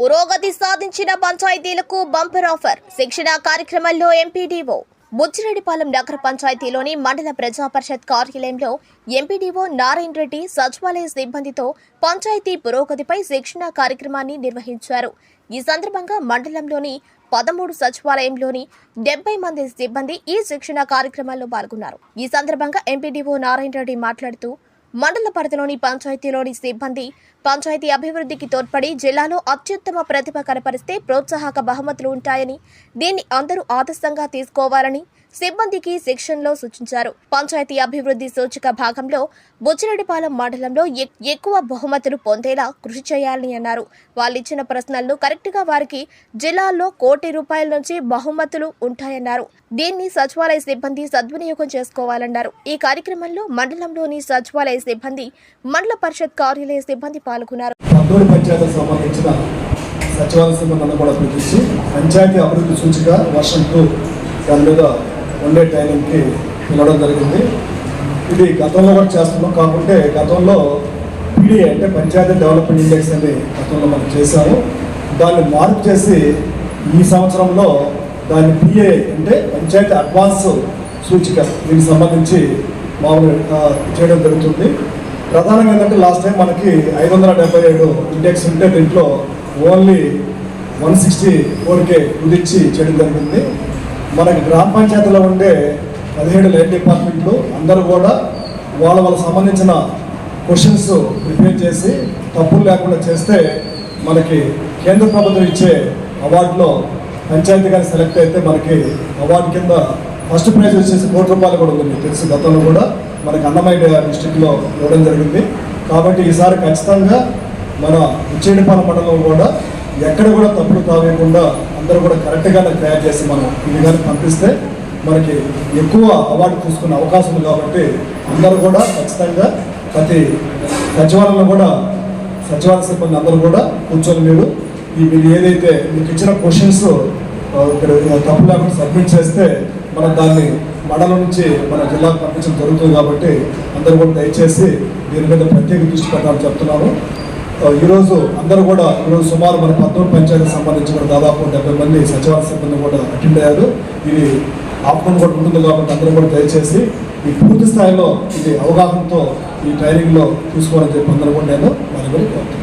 పురోగతి సాధించిన పంచాయతీలకు బంపర్ ఆఫర్. శిక్షణ కార్యక్రమంలో ఎంపీడీఓ. బుచ్చిరెడ్డిపాలెం నగర పంచాయతీలోని మండల ప్రజా పరిషత్ కార్యాలయంలో ఎంపీడీఓ నారాయణ రెడ్డి సచివాలయ సిబ్బందితో పంచాయతీ పురోగతిపై శిక్షణ కార్యక్రమాన్ని నిర్వహించారు. ఈ సందర్భంగా మండలంలోని పదమూడు సచివాలయంలోని డెబ్బై మంది సిబ్బంది ఈ శిక్షణ కార్యక్రమాల్లో పాల్గొన్నారు. ఈ సందర్భంగా ఎంపీడీఓ నారాయణ రెడ్డి మాట్లాడుతూ మండల పరిధిలోని పంచాయతీలోని సిబ్బంది పంచాయతీ అభివృద్ధికి తోడ్పడి జిల్లాలో అత్యుత్తమ ప్రతిభ కనపరిస్తే ప్రోత్సాహక బహుమతులు ఉంటాయని దీన్ని అందరూ ఆదర్శంగా తీసుకోవాలని సిబ్బందికి శిక్షణలో సూచించారు. పంచాయతీ అభివృద్ధి సూచిక భాగంలో బుచ్చిరెడ్డిపాలెం మండలంలో ఎక్కువ బహుమతులు పొందేలా కృషి చేయాలని అన్నారు. వాళ్ళిచ్చిన ప్రశ్నలను కరెక్ట్గా వారికి జిల్లాల్లో కోటి రూపాయల నుంచి బహుమతులు ఉంటాయన్నారు. దీన్ని సచివాలయ సిబ్బంది సద్వినియోగం చేసుకోవాలన్నారు. ఈ కార్యక్రమంలో మండలంలోని సచివాలయ సిబ్బంది మండల పరిషత్ కార్యాలయ సిబ్బంది పాల్గొన్నారు. సచివాలయ సిబ్బంది కూడా పంచాయతీ అభివృద్ధి సూచిక వర్షం టూ దాని మీద వన్ డే ట్రైనింగ్కి పిలవడం జరిగింది. ఇది గతంలో కూడా చేస్తున్నాం. కాకుంటే గతంలో పీడీఏ అంటే పంచాయతీ డెవలప్మెంట్ ఇండెక్స్ అని గతంలో మనం చేశాము. దాన్ని మార్పు చేసి ఈ సంవత్సరంలో దాన్ని పిఏ అంటే పంచాయతీ అడ్వాన్స్ సూచిక దీనికి సంబంధించి మామూలు చేయడం జరుగుతుంది. ప్రధానంగా ఏంటంటే లాస్ట్ టైం మనకి ఐదు వందల డెబ్బై ఏడు ఇండెక్స్ ఉంటే దీంట్లో ఓన్లీ వన్ సిక్స్టీ ఫోర్కే కుదిర్చి చేయడం జరిగింది. మనకి గ్రామ పంచాయతీలో ఉండే పదిహేడు లైన్ డిపార్ట్మెంట్లు అందరూ కూడా వాళ్ళ వాళ్ళకి సంబంధించిన క్వశ్చన్స్ ప్రిపేర్ చేసి తప్పులు లేకుండా చేస్తే మనకి కేంద్ర ప్రభుత్వం ఇచ్చే అవార్డులో పంచాయతీ కానీ సెలెక్ట్ అయితే మనకి అవార్డు కింద ఫస్ట్ ప్రైజ్ వచ్చేసి కోటి రూపాయలు కూడా ఉంది. మీకు తెలుసు గతంలో కూడా మనకి అన్నమయ్య డిస్టిక్లో ఇవ్వడం జరిగింది. కాబట్టి ఈసారి ఖచ్చితంగా మన ఉచ్చేడిపాలెం మండలం కూడా ఎక్కడ కూడా తప్పులు తావేయకుండా అందరూ కూడా కరెక్ట్గానే తయారు చేసి మనం ఇవి కానీ పంపిస్తే మనకి ఎక్కువ అవార్డు తీసుకునే అవకాశం ఉంది కాబట్టి అందరూ కూడా ఖచ్చితంగా ప్రతి సచివాలయంలో కూడా సచివాలయ సిబ్బంది అందరూ కూడా కూర్చొని మీరు మీరు ఏదైతే మీకు ఇచ్చిన క్వశ్చన్స్ ఇక్కడ తప్పు లేకుండా సబ్మిట్ చేస్తే మనం దాన్ని మండలం నుంచి మన జిల్లాకు పంపించడం జరుగుతుంది కాబట్టి అందరూ కూడా దయచేసి దీని మీద ప్రత్యేక దృష్టి పెట్టాలని చెప్తున్నాను ఈరోజు అందరూ కూడా ఈరోజు సుమారు మన పద్మూడు పంచాయతీకి సంబంధించిన దాదాపు డెబ్బై మంది సచివాలయ సిబ్బంది కూడా అటెండ్ అయ్యారు. ఇది ఆపడం కూడా ఉంటుంది కాబట్టి అందరూ కూడా దయచేసి ఈ పూర్తి స్థాయిలో ఇది అవగాహనతో ఈ ట్రైనింగ్లో తీసుకోవాలని చెప్పి అందరూ కూడా నేను మరి కోరుతున్నాను.